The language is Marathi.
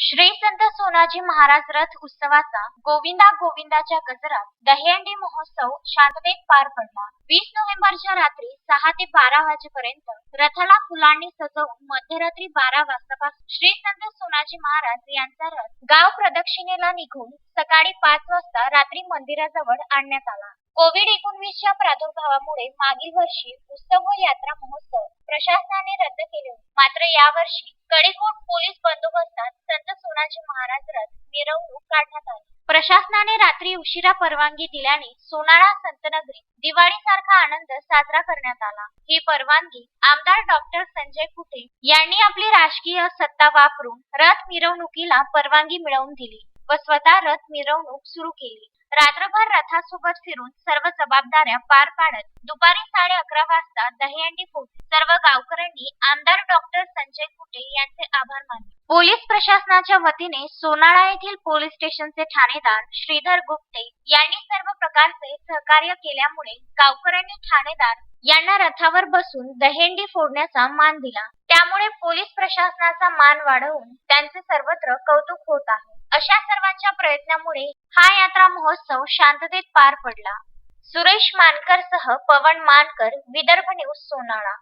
श्री संत सोनाजी महाराज रथ उत्सवाचा गोविंदा गोविंदाच्या गजरात दहीहंडी महोत्सव शांततेत पार पडला. वीस नोव्हेंबरच्या रात्री सहा ते बारा वाजेपर्यंत रथाला फुलांनी सजवून मध्यरात्री बारा वाजतापासून श्री संत सोनाजी महाराज यांचा रथ गाव प्रदक्षिणेला निघून सकाळी पाच वाजता रात्री मंदिराजवळ आणण्यात आला. कोविड एकोणवीसच्या प्रादुर्भावामुळे मागील वर्षी उत्सव व यात्रा महोत्सव प्रशासनाने रद्द केले मात्र यावर्षी कडेकोट पोलीस बंदोबस्तात संत महाराज रथ मिरवणूक काढण्यात आली. प्रशासनाने रात्री उशिरा परवानगी दिल्याने सोनाळा संतनगरी दिवाळीसारखा आनंद साजरा करण्यात आला. ही परवानगी आमदार डॉक्टर संजय कुटे यांनी आपली राजकीय सत्ता वापरून रथ मिरवणुकीला परवानगी मिळवून दिली व स्वतः रथ मिरवणूक सुरू केली. रात्रभर रथासोबत फिरून सर्व जबाबदाऱ्या पार पाडत दुपारी साडे अकरा वाजता दहीहंडी फोडली सर्व गावकऱ्यांनी आमदार डॉक्टर संजय कुटे यांचे पोलीस प्रशासनाच्या वतीने सोनाळा येथील पोलीस स्टेशनचे ठाणेदार श्रीधर गुप्ते यांनी सर्व प्रकारचे सहकार्य केल्यामुळे गावकऱ्यांनी ठाणेदार यांना रथावर बसून दहेंडी फोडण्याचा मान दिला. त्यामुळे पोलीस प्रशासनाचा मान वाढवून त्यांचे सर्वत्र कौतुक होत आहे. अशा सर्वांच्या प्रयत्नामुळे हा यात्रा महोत्सव शांततेत पार पडला. सुरेश मानकर सह पवन मानकर विदर्भ न्यूज सोनाळा.